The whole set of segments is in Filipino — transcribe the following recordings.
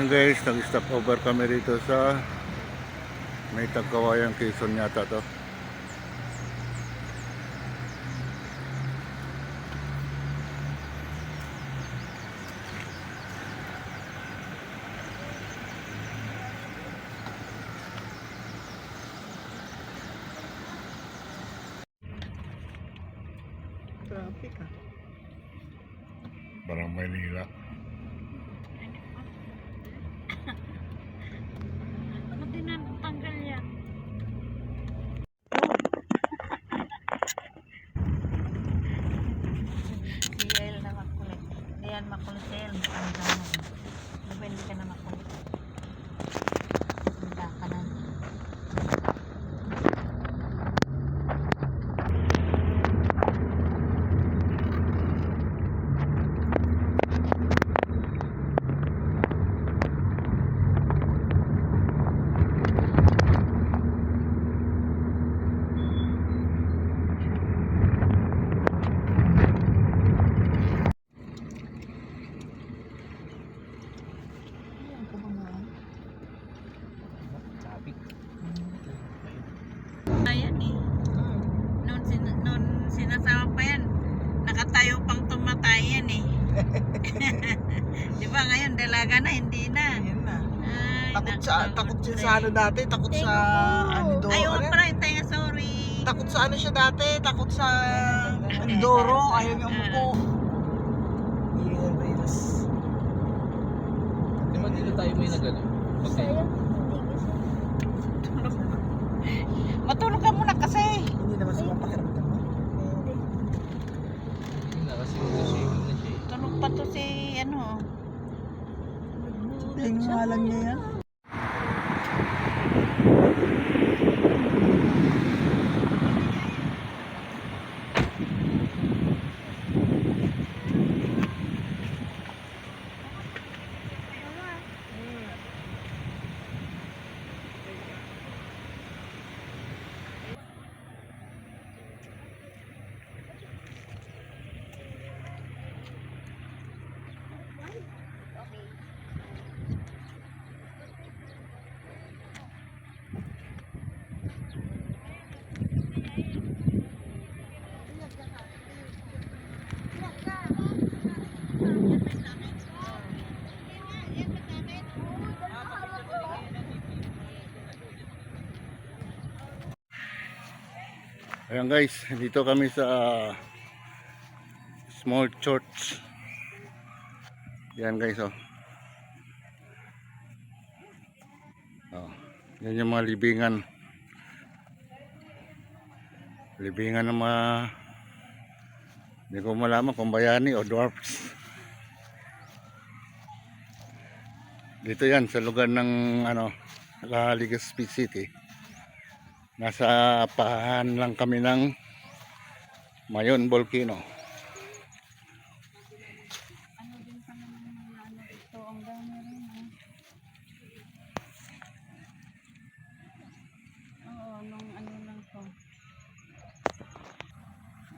Ayun guys, nag-stop over kami dito sa may tagkawayang Quezon yata to. Traffic ah. Parang Maynila. Ano din ang tanggal yan? Diel na makulit. Diyan makulit Diel. Tanggal mo. Di ba hindi ka na makulit? Tanda ka na. Ayan ko ba nga? Traffic. Ayan eh. Noon, sin noon sinasama pa yan. Nakatayo pang tumatay yan eh. Di ba ngayon dalaga na, hindi na. Ayan na. Ay, Takot sa nako, takot siya sa ano dati, takot sa Andoro. Ayaw ano? pala, tayo sorry. Takot sa ano siya dati, takot sa Andoro, ayaw niya umupo. Yeah, Rails. Di ba dito tayo may nagano? Okay. Tulog. Matulog ka Tingnan nga lang niya. Ayan guys, dito kami sa small church. Yan guys oh. Oh, yan yung mga libingan. Libingan ng mga hindi ko malaman kung bayani o dwarfs. Dito yan sa lugar ng ano, Legazpi City. Nasa pahan lang kami ng Mayon Volcano. Ano din pa naman ano dito. Ang dami rin ah. Oo, nung ano lang to.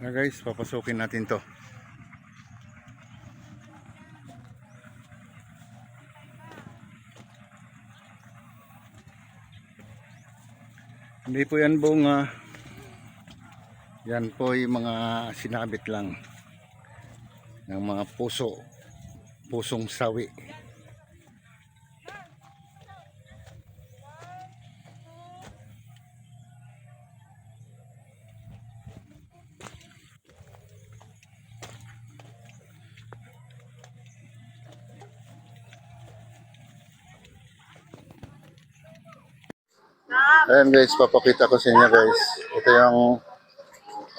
Na guys, papasukin natin to. Hindi po yan bunga. Yan po yung mga sinabit lang ng mga puso. Pusong sawi. Ayan guys, papakita ko sa inyo guys. Ito yung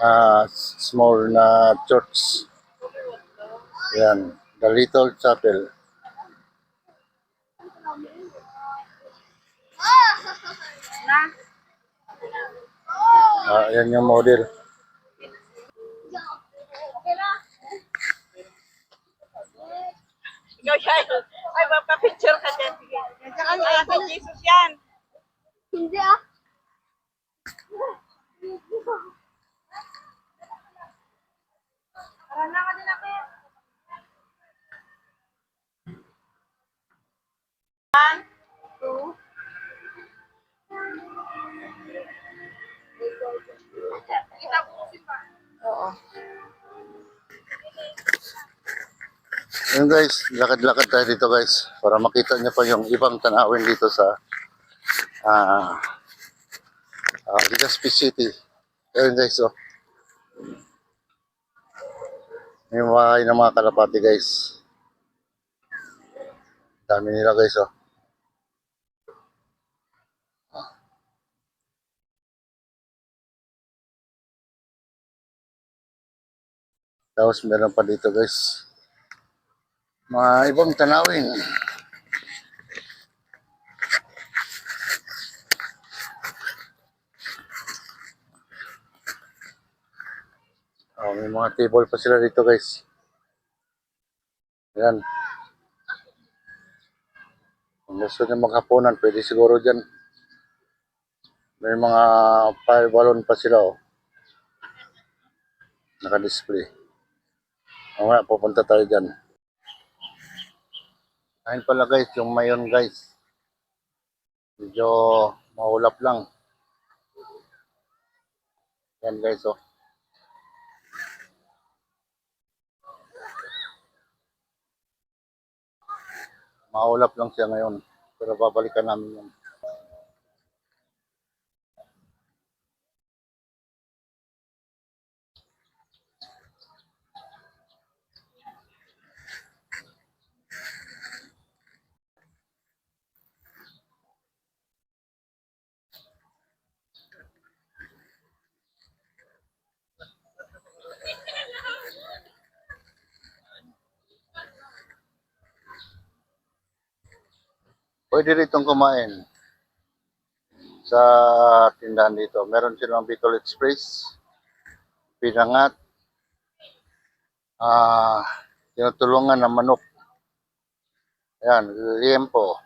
ah, small na church. Ayan, the little chapel. Ah, ayan yung model. Ay, magpa-picture ka dyan. Ay, Jesus yan. Hindi ah. Tara na ka din ako. One, two, Kita bukusin pa. Oo. Ayun guys, lakad-lakad tayo dito guys para makita niyo pa yung ibang tanawin dito sa ah uh, Legazpi City. Guys, oh. May bahay ng mga kalapati guys. Dami nila guys, oh. Tapos meron pa dito guys. Mga ibang tanawin. May mga table pa sila dito guys. Yan. Kung gusto niyo maghapunan, pwede siguro dyan. May mga fire balloon pa sila oh. Naka-display. Mamaya pupunta tayo dyan. Ayun pala guys, yung mayon guys. Medyo maulap lang. Yan guys oh. Maulap lang siya ngayon. Pero babalikan namin yan. Pwede ritong kumain sa tindahan dito. Meron silang Bicol Express, Pinangat, ah, tinutulungan ng manok. Ayan, liempo.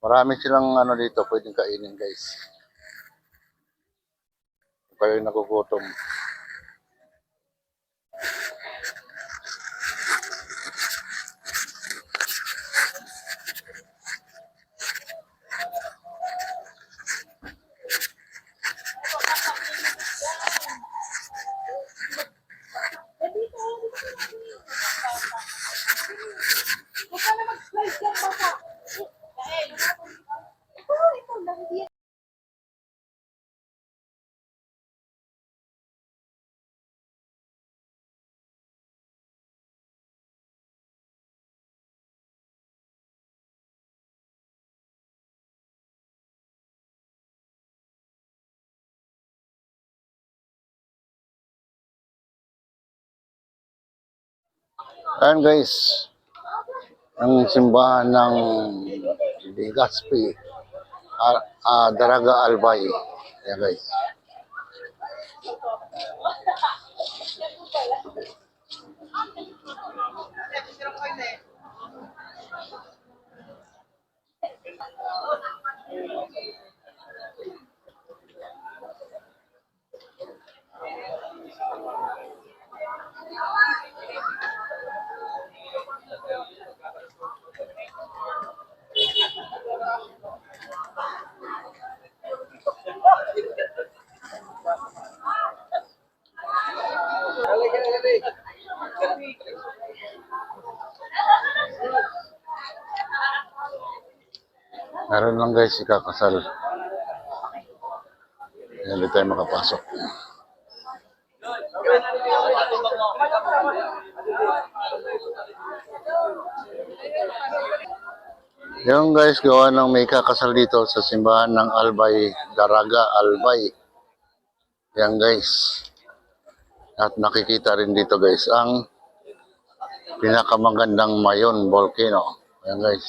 Marami silang ano dito, pwedeng kainin guys. Kung kayo nagugutom. Ayan guys, ang simbahan ng Legazpi, ah, ah, Daraga Albay. Ayan guys. Meron lang guys, ikakasal. Hindi tayo makapasok. Yung guys, gawa ng may kakasal dito sa simbahan ng Albay, Daraga Albay. Yan guys. At nakikita rin dito guys ang pinakamagandang Mayon volcano. Yan guys.